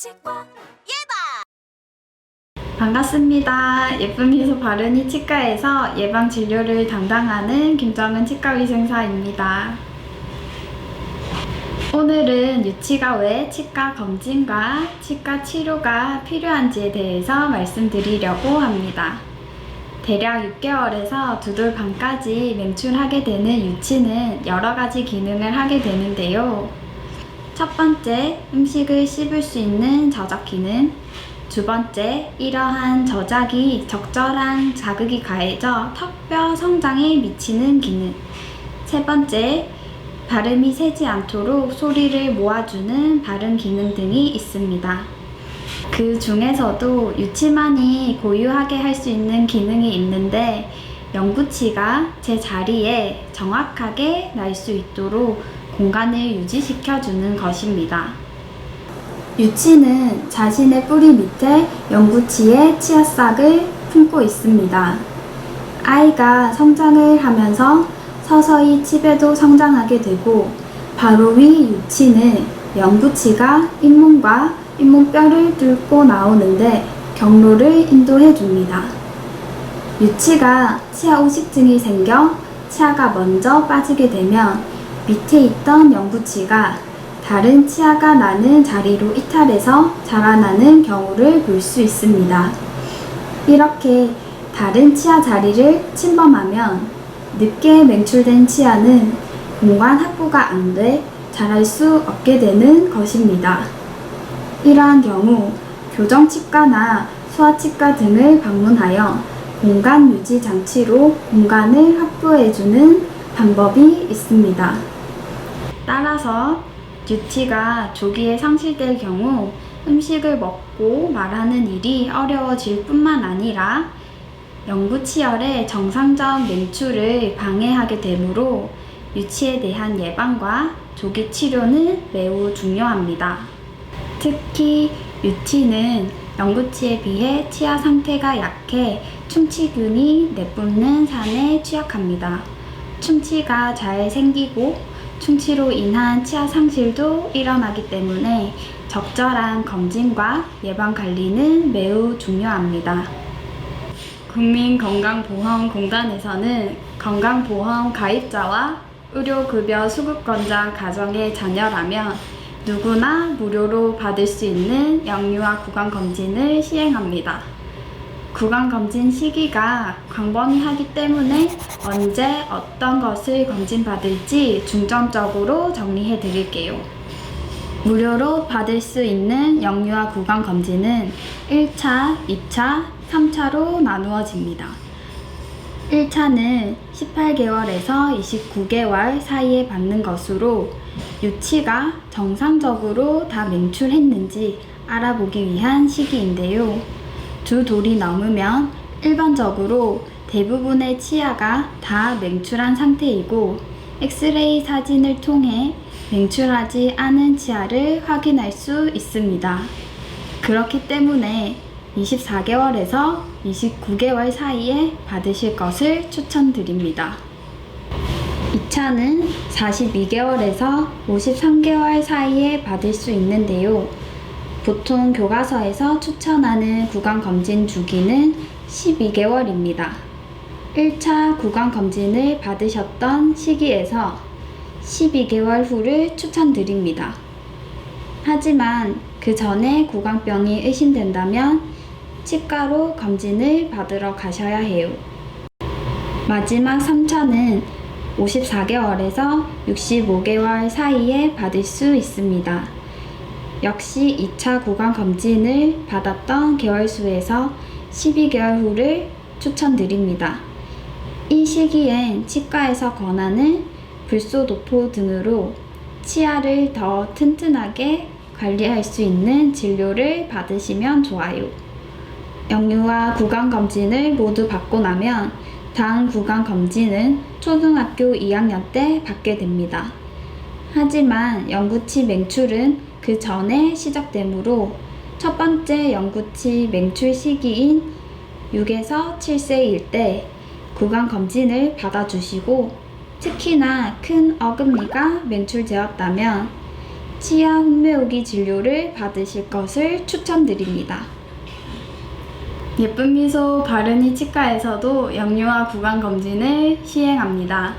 치과 반갑습니다. 예쁜 미소 바르니 치과에서 예방 진료를 담당하는 김정은 치과위생사입니다. 오늘은 유치가 왜 치과 검진과 치과 치료가 필요한지에 대해서 말씀드리려고 합니다. 대략 6개월에서 두 돌 반까지 맹출하게 되는 유치는 여러 가지 기능을 하게 되는데요. 첫 번째, 음식을 씹을 수 있는 저작 기능. 두 번째, 이러한 저작이 적절한 자극이 가해져 턱뼈 성장에 미치는 기능. 세 번째, 발음이 새지 않도록 소리를 모아주는 발음 기능 등이 있습니다. 그 중에서도 유치만이 고유하게 할 수 있는 기능이 있는데 영구치가 제 자리에 정확하게 날 수 있도록 공간을 유지시켜주는 것입니다. 유치는 자신의 뿌리 밑에 영구치의 치아싹을 품고 있습니다. 아이가 성장을 하면서 서서히 치배도 성장하게 되고 바로 위 유치는 영구치가 잇몸과 잇몸뼈를 뚫고 나오는데 경로를 인도해 줍니다. 유치가 치아 오식증이 생겨 치아가 먼저 빠지게 되면 밑에 있던 영구치가 다른 치아가 나는 자리로 이탈해서 자라나는 경우를 볼 수 있습니다. 이렇게 다른 치아 자리를 침범하면 늦게 맹출된 치아는 공간 확보가 안 돼 자랄 수 없게 되는 것입니다. 이러한 경우 교정치과나 소아치과 등을 방문하여 공간 유지 장치로 공간을 확보해주는 방법이 있습니다. 따라서 유치가 조기에 상실될 경우 음식을 먹고 말하는 일이 어려워질 뿐만 아니라 영구치열의 정상적 맹출을 방해하게 되므로 유치에 대한 예방과 조기 치료는 매우 중요합니다. 특히 유치는 영구치에 비해 치아 상태가 약해 충치균이 내뿜는 산에 취약합니다. 충치가 잘 생기고 충치로 인한 치아 상실도 일어나기 때문에 적절한 검진과 예방 관리는 매우 중요합니다. 국민건강보험공단에서는 건강보험 가입자와 의료급여 수급권자 가정의 자녀라면 누구나 무료로 받을 수 있는 영유아 구강 검진을 시행합니다. 구강 검진 시기가 광범위하기 때문에 언제 어떤 것을 검진받을지 중점적으로 정리해 드릴게요. 무료로 받을 수 있는 영유아 구강 검진은 1차, 2차, 3차로 나누어집니다. 1차는 18개월에서 29개월 사이에 받는 것으로 유치가 정상적으로 다 맹출했는지 알아보기 위한 시기인데요. 두 돌이 넘으면 일반적으로 대부분의 치아가 다 맹출한 상태이고 엑스레이 사진을 통해 맹출하지 않은 치아를 확인할 수 있습니다. 그렇기 때문에 24개월에서 29개월 사이에 받으실 것을 추천드립니다. 2차는 42개월에서 53개월 사이에 받을 수 있는데요. 보통 교과서에서 추천하는 구강 검진 주기는 12개월입니다. 1차 구강 검진을 받으셨던 시기에서 12개월 후를 추천드립니다. 하지만 그 전에 구강병이 의심된다면 치과로 검진을 받으러 가셔야 해요. 마지막 3차는 54개월에서 65개월 사이에 받을 수 있습니다. 역시 2차 구강 검진을 받았던 개월수에서 12개월 후를 추천드립니다. 이 시기엔 치과에서 권하는 불소도포 등으로 치아를 더 튼튼하게 관리할 수 있는 진료를 받으시면 좋아요. 영유아 구강 검진을 모두 받고 나면 다음 구강 검진은 초등학교 2학년 때 받게 됩니다. 하지만 영구치 맹출은 그 전에 시작되므로 첫 번째 영구치 맹출 시기인 6에서 7세일 때 구강 검진을 받아주시고 특히나 큰 어금니가 맹출되었다면 치아 흉내오기 진료를 받으실 것을 추천드립니다. 예쁜 미소 바르니 치과에서도 영유아 구강 검진을 시행합니다.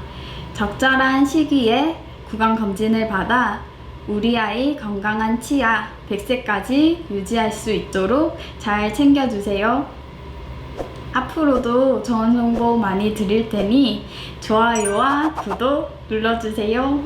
적절한 시기에 구강 검진을 받아 우리 아이 건강한 치아 100세까지 유지할 수 있도록 잘 챙겨주세요. 앞으로도 좋은 정보 많이 드릴 테니 좋아요와 구독 눌러주세요.